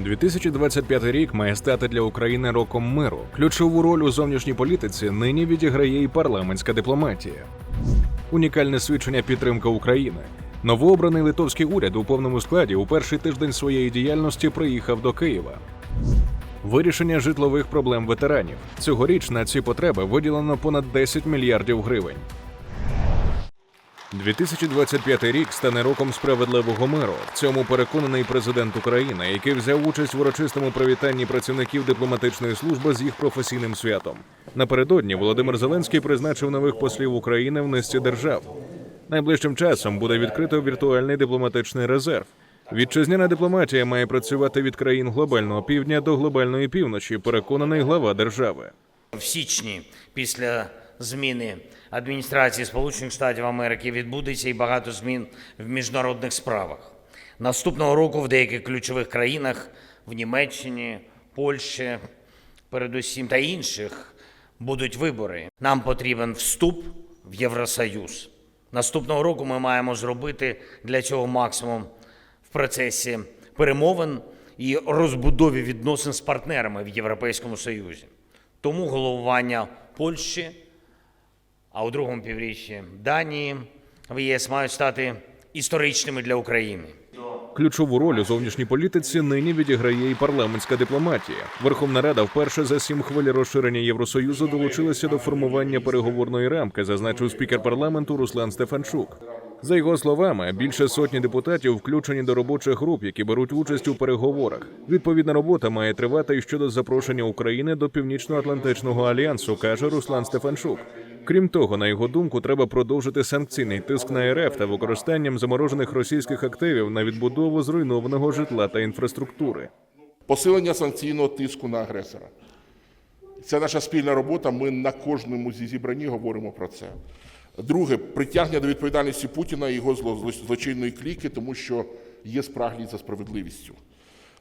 2025 рік має стати для України роком миру. Ключову роль у зовнішній політиці нині відіграє і парламентська дипломатія. Унікальне свідчення підтримка України. Новообраний литовський уряд у повному складі у перший тиждень своєї діяльності приїхав до Києва. Вирішення житлових проблем ветеранів. Цьогоріч на ці потреби виділено понад 10 мільярдів гривень. 2025 рік стане роком справедливого миру. В цьому переконаний президент України, який взяв участь в урочистому привітанні працівників дипломатичної служби з їх професійним святом. Напередодні Володимир Зеленський призначив нових послів України в низці держав. Найближчим часом буде відкрито віртуальний дипломатичний резерв. Вітчизняна дипломатія має працювати від країн глобального півдня до глобальної півночі. Переконаний глава держави. В січні після зміни адміністрації Сполучених Штатів Америки відбудеться і багато змін в міжнародних справах. Наступного року в деяких ключових країнах в Німеччині, Польщі, передусім та інших будуть вибори. Нам потрібен вступ в Євросоюз. Наступного року ми маємо зробити для цього максимум в процесі перемовин і розбудові відносин з партнерами в Європейському Союзі. Тому головування Польщі, а у другому півріччі Данії в ЄС мають стати історичними для України. Ключову роль у зовнішній політиці нині відіграє і парламентська дипломатія. Верховна Рада вперше за сім хвилі розширення Євросоюзу долучилася до формування переговорної рамки, зазначив спікер парламенту Руслан Стефанчук. За його словами, більше сотні депутатів включені до робочих груп, які беруть участь у переговорах. Відповідна робота має тривати і щодо запрошення України до Північно-Атлантичного альянсу, каже Руслан Стефанчук. Крім того, на його думку, треба продовжити санкційний тиск на РФ та використанням заморожених російських активів на відбудову зруйнованого житла та інфраструктури. Посилення санкційного тиску на агресора. Це наша спільна робота. Ми на кожному зі зібранні говоримо про це. Друге, притягнення до відповідальності Путіна і його зло- зло- злочинної кліки, тому що є спраглість за справедливістю.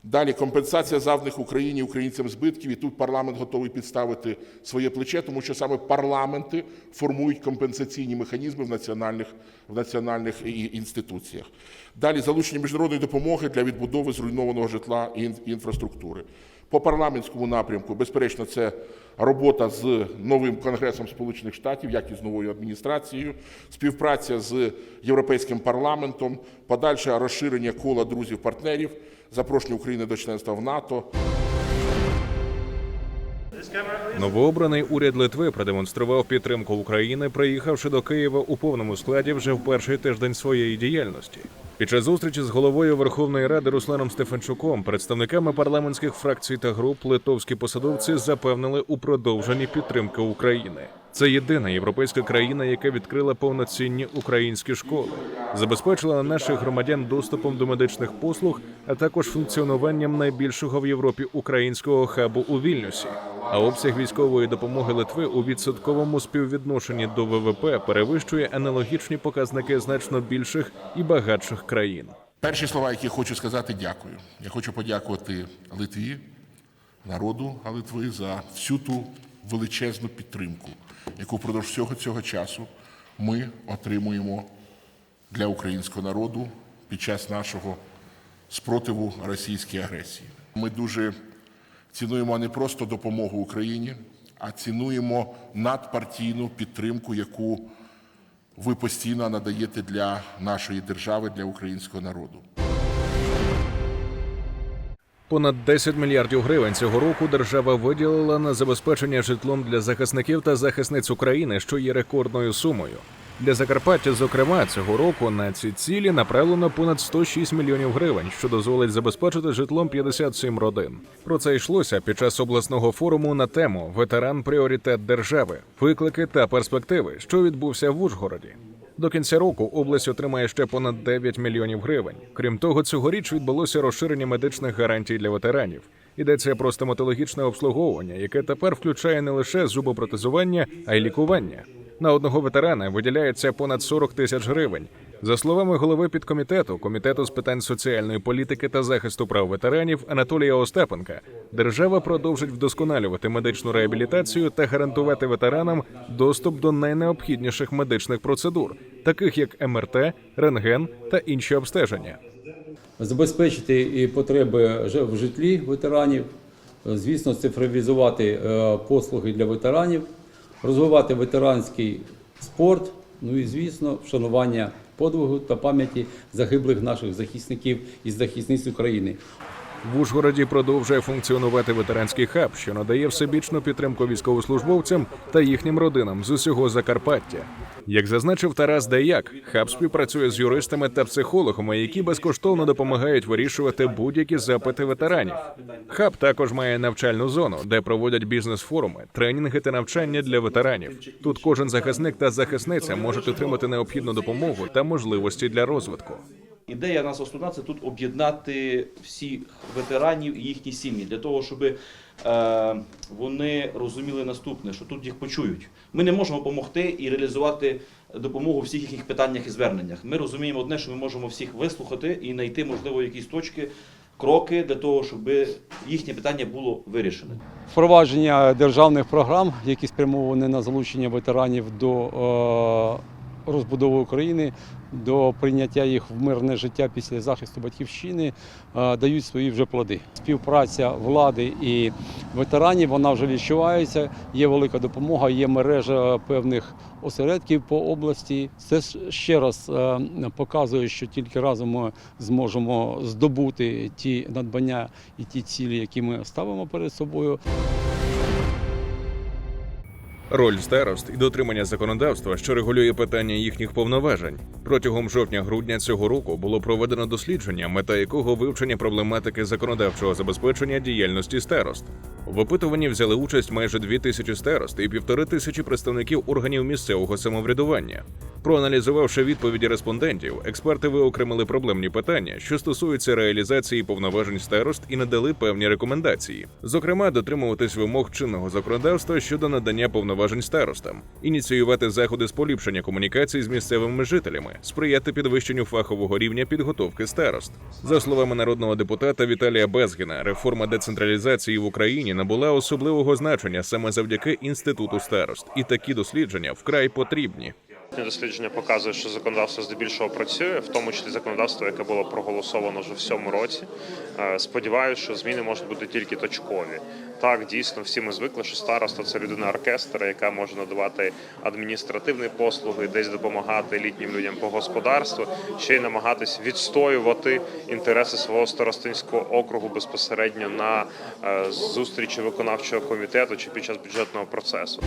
Далі компенсація завданих Україні українцям збитків. І тут парламент готовий підставити своє плече, тому що саме парламенти формують компенсаційні механізми в національних, в національних інституціях. Далі залучення міжнародної допомоги для відбудови зруйнованого житла і інфраструктури. По парламентському напрямку, безперечно, це робота з новим Конгресом Сполучених Штатів, як і з новою адміністрацією, співпраця з Європейським парламентом, подальше розширення кола друзів-партнерів, запрошення України до членства в НАТО. Новообраний уряд Литви продемонстрував підтримку України, приїхавши до Києва у повному складі вже в перший тиждень своєї діяльності. Під час зустрічі з головою Верховної Ради Русланом Стефанчуком, представниками парламентських фракцій та груп, литовські посадовці запевнили у продовженні підтримки України. Це єдина європейська країна, яка відкрила повноцінні українські школи, забезпечила наших громадян доступом до медичних послуг, а також функціонуванням найбільшого в Європі українського хабу у Вільнюсі. А обсяг військової допомоги Литви у відсотковому співвідношенні до ВВП перевищує аналогічні показники значно більших і багатших країн. Перші слова, які хочу сказати, дякую. Я хочу подякувати Литві, народу Литви за всю ту величезну підтримку, яку впродовж всього цього часу ми отримуємо для українського народу під час нашого спротиву російській агресії. Ми дуже цінуємо не просто допомогу Україні, а цінуємо надпартійну підтримку, яку ви постійно надаєте для нашої держави, для українського народу. Понад 10 мільярдів гривень цього року держава виділила на забезпечення житлом для захисників та захисниць України, що є рекордною сумою. Для Закарпаття, зокрема, цього року на ці цілі направлено понад 106 мільйонів гривень, що дозволить забезпечити житлом 57 родин. Про це йшлося під час обласного форуму на тему Ветеран пріоритет держави, виклики та перспективи, що відбувся в Ужгороді. До кінця року область отримає ще понад 9 мільйонів гривень. Крім того, цьогоріч відбулося розширення медичних гарантій для ветеранів. Йдеться про стоматологічне обслуговування, яке тепер включає не лише зубопротезування, а й лікування. На одного ветерана виділяється понад 40 тисяч гривень. За словами голови підкомітету комітету з питань соціальної політики та захисту прав ветеранів Анатолія Остапенка, держава продовжить вдосконалювати медичну реабілітацію та гарантувати ветеранам доступ до найнеобхідніших медичних процедур, таких як МРТ, рентген та інші обстеження. забезпечити і потреби в житлі ветеранів, звісно, цифровізувати е, послуги для ветеранів, розвивати ветеранський спорт, ну і звісно, вшанування подвигу та пам'яті загиблих наших захисників і захисниць України. В Ужгороді продовжує функціонувати ветеранський хаб, що надає всебічну підтримку військовослужбовцям та їхнім родинам з усього Закарпаття. Як зазначив Тарас Даяк, хаб співпрацює з юристами та психологами, які безкоштовно допомагають вирішувати будь-які запити ветеранів. Хаб також має навчальну зону, де проводять бізнес-форуми, тренінги та навчання для ветеранів. Тут кожен захисник та захисниця можуть отримати необхідну допомогу та можливості для розвитку. Ідея нас основна це тут об'єднати всіх ветеранів і їхні сім'ї для того, щоб е, вони розуміли наступне, що тут їх почують. Ми не можемо допомогти і реалізувати допомогу у всіх їхніх питаннях і зверненнях. Ми розуміємо одне, що ми можемо всіх вислухати і знайти, можливо, якісь точки, кроки для того, щоб їхнє питання було вирішене. Впровадження державних програм, які спрямовані на залучення ветеранів до е, розбудови України, до прийняття їх в мирне життя після захисту батьківщини, е, дають свої вже плоди. Співпраця влади і ветеранів вона вже відчувається. Є велика допомога, є мережа певних осередків по області. Це ще раз е, показує, що тільки разом ми зможемо здобути ті надбання і ті цілі, які ми ставимо перед собою. Роль старост і дотримання законодавства, що регулює питання їхніх повноважень. Протягом жовтня-грудня цього року було проведено дослідження, мета якого вивчення проблематики законодавчого забезпечення діяльності старост. В опитуванні взяли участь майже дві тисячі старост і півтори тисячі представників органів місцевого самоврядування. Проаналізувавши відповіді респондентів, експерти виокремили проблемні питання, що стосуються реалізації повноважень старост, і надали певні рекомендації. Зокрема, дотримуватись вимог чинного законодавства щодо надання повноважень старостам, ініціювати заходи з поліпшення комунікацій з місцевими жителями, сприяти підвищенню фахового рівня підготовки старост. За словами народного депутата Віталія Безгіна, реформа децентралізації в Україні набула особливого значення саме завдяки інституту старост, і такі дослідження вкрай потрібні. Дослідження показує, що законодавство здебільшого працює, в тому числі законодавство, яке було проголосовано вже в цьому році. Е, Сподіваюся, що зміни можуть бути тільки точкові. Так, дійсно, всі ми звикли, що староста це людина оркестра, яка може надавати адміністративні послуги, десь допомагати літнім людям по господарству, ще й намагатись відстоювати інтереси свого старостинського округу безпосередньо на е, зустрічі виконавчого комітету чи під час бюджетного процесу.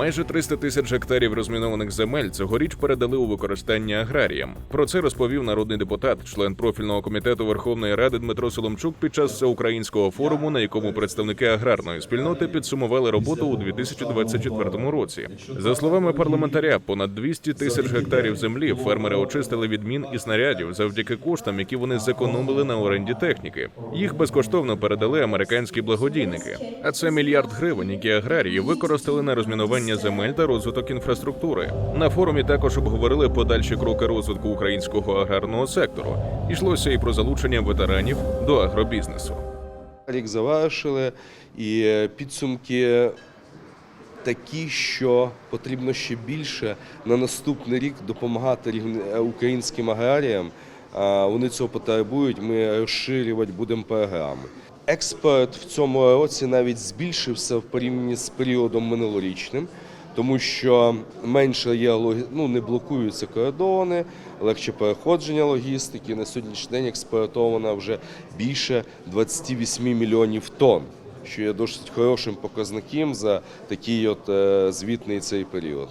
Майже 300 тисяч гектарів розмінованих земель цьогоріч передали у використання аграріям. Про це розповів народний депутат, член профільного комітету Верховної Ради Дмитро Соломчук під час всеукраїнського форуму, на якому представники аграрної спільноти підсумували роботу у 2024 році. За словами парламентаря, понад 200 тисяч гектарів землі фермери очистили від мін і снарядів завдяки коштам, які вони зекономили на оренді техніки. Їх безкоштовно передали американські благодійники. А це мільярд гривень, які аграрії використали на розмінування земель та розвиток інфраструктури. На форумі також обговорили подальші кроки розвитку українського аграрного сектору. Йшлося і про залучення ветеранів до агробізнесу. Рік завершили, і е, підсумки такі, що потрібно ще більше на наступний рік допомагати е, українським аграріям. Вони цього потребують. Ми розширювати будемо програми. Експорт в цьому році навіть збільшився в порівнянні з періодом минулорічним, тому що менше є ну, не блокуються кордони, легше переходження логістики. На сьогоднішній день експортовано вже більше 28 мільйонів тонн, що є досить хорошим показником за такий от е, звітний цей період.